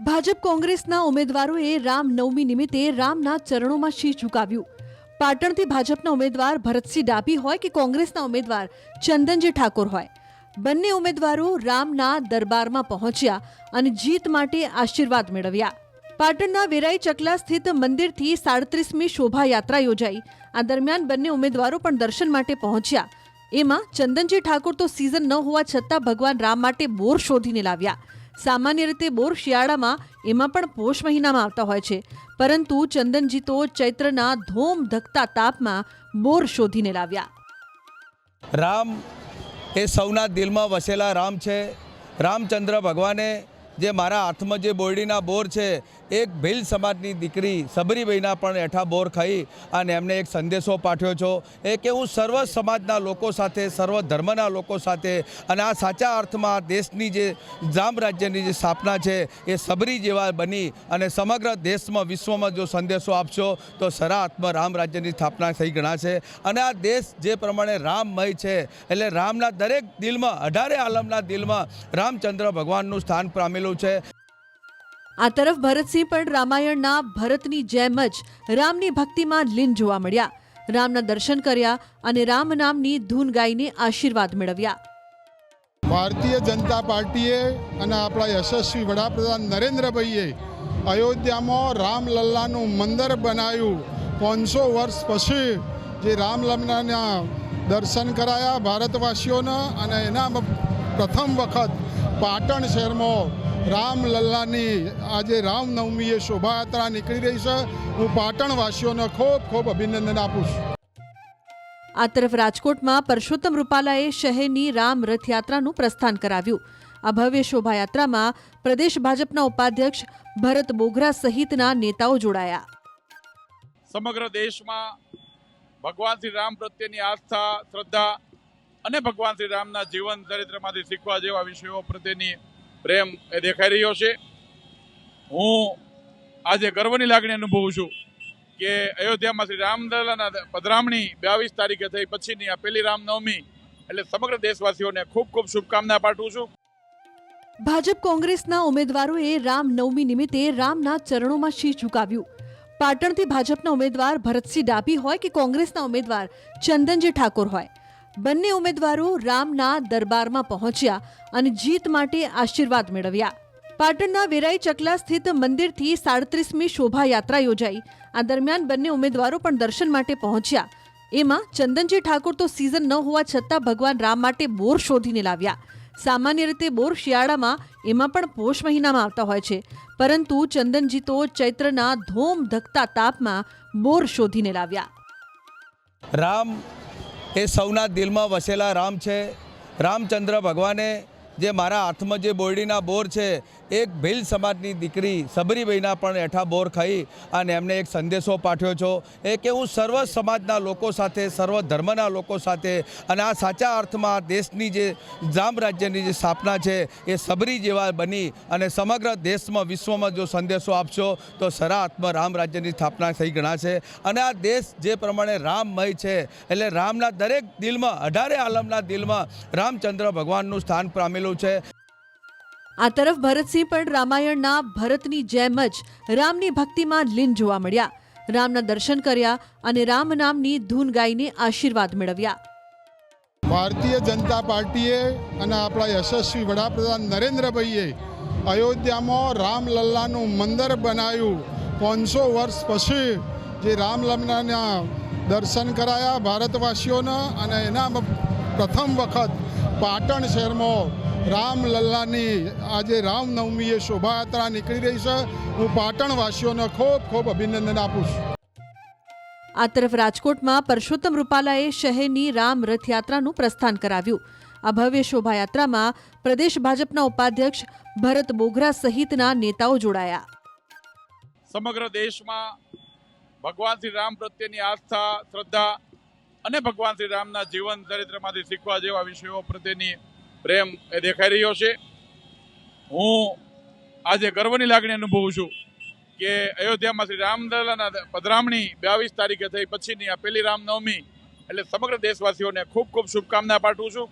ભાજપ કોંગ્રેસના ઉમેદવારોએ રામનવમી નિમિત્તે રામના ચરણોમાં શીશ ઝુકાવ્યું? પાટણથી ભાજપના ઉમેદવાર ભરતસિંહ ડાભી હોય કે કોંગ્રેસના ઉમેદવાર ચંદનજી ઠાકોર હોય? બંને ઉમેદવારો રામના દરબારમાં પહોંચ્યા અને જીત માટે આશીર્વાદ મેળવ્યા. પાટણના વેરાઈ ચકલા સ્થિત મંદિરથી સાડત્રીસમી શોભાયાત્રા યોજાઈ. આ દરમિયાન બંને ઉમેદવારો પણ દર્શન માટે પહોંચ્યા. એમાં ચંદનજી ઠાકોર તો સિઝન ન હોવા છતાં ભગવાન રામ માટે બોર શોધીને લાવ્યા. સામાન્ય રીતે બોર શિયાળામાં એમાં પણ પોષ મહિનામાં આવતા હોય છે. પરંતુ ચંદનજી તો ચૈત્રના ધોમ ધકતા તાપમાં બોર શોધીને લાવ્યા. રામ એ સૌના દિલમાં વસેલા રામ છે. રામચંદ્ર ભગવાને જે મારા હાથમાં જે બોરડીના બોર છે, એક ભીલ સમાજની દીકરી સબરીબેના પણ એઠા બોર ખાઈ અને એમને એક સંદેશો પાઠવ્યો છો, એ કે હું સર્વ સમાજના લોકો સાથે, સર્વ ધર્મના લોકો સાથે અને આ સાચા અર્થમાં દેશની જે રામ રાજ્યની જે સ્થાપના છે, એ સબરી જેવા બની અને સમગ્ર દેશમાં, વિશ્વમાં જો સંદેશો આપશો, તો સરા હાથમાં રામ રાજ્યની સ્થાપના થઈ ગણાશે. અને આ દેશ જે પ્રમાણે રામમય છે, એટલે રામના દરેક દિલમાં, અઢારે આલમના દિલમાં રામચંદ્ર ભગવાનનું સ્થાન પામેલું છે. આ તરફ ભરતસિંહ પણ રામાયણના ભરતની જેમ જ રામની ભક્તિમાં લીન જોવા મળ્યા. રામના દર્શન કર્યા અને રામ નામની ધૂન ગાઈને આશીર્વાદ મેળવ્યા. ભારતીય જનતા પાર્ટીએ અને આપણા યશસ્વી વડાપ્રધાન નરેન્દ્રભાઈએ અયોધ્યામાં રામલલ્લાનું મંદિર બનાવ્યું. પાંચસો વર્ષ પછી જે રામલલ્લાના દર્શન કરાયા ભારતવાસીઓના અને એના પ્રથમ વખત પાટણ શહેરમાં રામલલ્લાની આજે રામનવમીએ શોભાયાત્રા નીકળી રહી છે. હું પાટણવાસીઓને ખૂબ ખૂબ અભિનંદન આપું છું. આ તરફ રાજકોટમાં પરસોત્તમ રૂપાલાએ શહેરની રામ રથયાત્રાનું પ્રસ્થાન કરાવ્યું. આ ભવ્ય શોભાયાત્રામાં પ્રદેશ ભાજપના ઉપાધ્યક્ષ ભરત બોગરા સહિતના નેતાઓ જોડાયા. સમગ્ર દેશમાં ભગવાન શ્રી રામ પ્રત્યેની આસ્થા શ્રદ્ધા અને ભગવાન શ્રી રામના જીવન ચરિત્રમાંથી શીખવા જેવા વિષયો પ્રત્યેની પ્રેમ એ દેખાઈ રહ્યો છે. હું આજે ગર્વની લાગણી અનુભવું છું કે અયોધ્યામાં શ્રી રામલલાના પધરામણી બાવીસ તારીખે થઈ, પછીની આ પહેલી રામનવમી. એટલે સમગ્ર દેશવાસીઓને ખૂબ ખૂબ શુભકામના પાઠવું છું. ભાજપ કોંગ્રેસના ઉમેદવારોએ રામનવમી નિમિત્તે રામના ચરણોમાં શીશ ઝુકાવ્યું? પાટણથી ભાજપના ઉમેદવાર ભરતસિંહ ડાભી હોય કે કોંગ્રેસના ઉમેદવાર ચંદનજી ઠાકોર હોય? બંને ઉમેદવારો રામના દરબારમાં પહોંચ્યા અને જીત માટે આશીર્વાદ મેળવ્યા. પાટણના વેરાઈ ચકલા સ્થિત મંદિરથી સાડત્રીસમી શોભાયાત્રા યોજાઈ. આ દરમિયાન બંને ઉમેદવારો પણ દર્શન માટે પહોંચ્યા. એમાં ચંદનજી ઠાકોર તો સિઝન ન હોવા છતાં ભગવાન રામ માટે બોર શોધીને લાવ્યા. સામાન્ય રીતે બોર શિયાળામાં એમાં પણ પોષ મહિનામાં આવતા હોય છે. પરંતુ ચંદનજી તો ચૈત્રના ધોમ ધકતા તાપમાં બોર શોધીને લાવ્યા. રામ એ સૌના દિલમાં વસેલા રામ છે. રામચંદ્ર ભગવાને જે મારા હાથમાં જે બોરડીના બોર છે, એક ભીલ સમાજની દીકરી સબરીબેના પણ એઠા બોર ખાઈ અને એમને એક સંદેશો પાઠવ્યો છો, એ કે હું સર્વ સમાજના લોકો સાથે, સર્વ ધર્મના લોકો સાથે અને આ સાચા અર્થમાં દેશની જે રામ રાજ્યની જે સ્થાપના છે, એ સબરી જેવા બની અને સમગ્ર દેશમાં, વિશ્વમાં જો સંદેશો આપશો, તો સરા હાથમાં રામ રાજ્યની સ્થાપના થઈ ગણાશે. અને આ દેશ જે પ્રમાણે રામમય છે, એટલે રામના દરેક દિલમાં, અઢારે આલમના દિલમાં રામચંદ્ર ભગવાનનું સ્થાન પામેલું છે. આ તરફ ભરતસિંહ પણ રામાયણના ભરતની જેમ જ રામની ભક્તિમાં લીન જોવા મળ્યા. રામના દર્શન કર્યા અને રામ નામની ધૂન ગાઈને આશીર્વાદ મેળવ્યા. ભારતીય જનતા પાર્ટીએ અને આપણા યશસ્વી વડાપ્રધાન નરેન્દ્રભાઈએ અયોધ્યામાં રામલલ્લાનું મંદિર બનાવ્યું. પાંચસો વર્ષ પછી જે રામલલ્લાના દર્શન કરાયા ભારતવાસીઓના અને એના પ્રથમ વખત પાટણ શહેરમાં રામલલ્લાની આજે રામનવમીએ શોભાયાત્રા નીકળી રહી છે. હું પાટણવાસીઓને ખૂબ ખૂબ અભિનંદન આપું છું. આ તરફ રાજકોટમાં પરસોત્તમ રૂપાલાએ શહેરની રામ રથયાત્રાનું પ્રસ્થાન કરાવ્યું. આ ભવ્ય શોભાયાત્રામાં પ્રદેશ ભાજપના ઉપાધ્યક્ષ ભરત બોગરા સહિતના નેતાઓ જોડાયા. સમગ્ર દેશમાં ભગવાન શ્રી રામ પ્રત્યેની આસ્થા શ્રદ્ધા અને ભગવાન શ્રી રામના જીવન ચરિત્રમાંથી શીખવા જેવા વિષયો પ્રત્યેની પ્રેમ એ દેખાઈ રહ્યો છે. હું આજે ગર્વની લાગણી અનુભવું છું કે અયોધ્યામાં શ્રી રામલલાના પધરામણી બાવીસ તારીખે થઈ પછીની આ પહેલી રામનવમી એટલે સમગ્ર દેશવાસીઓને ખૂબ ખૂબ શુભકામના પાઠવું છું.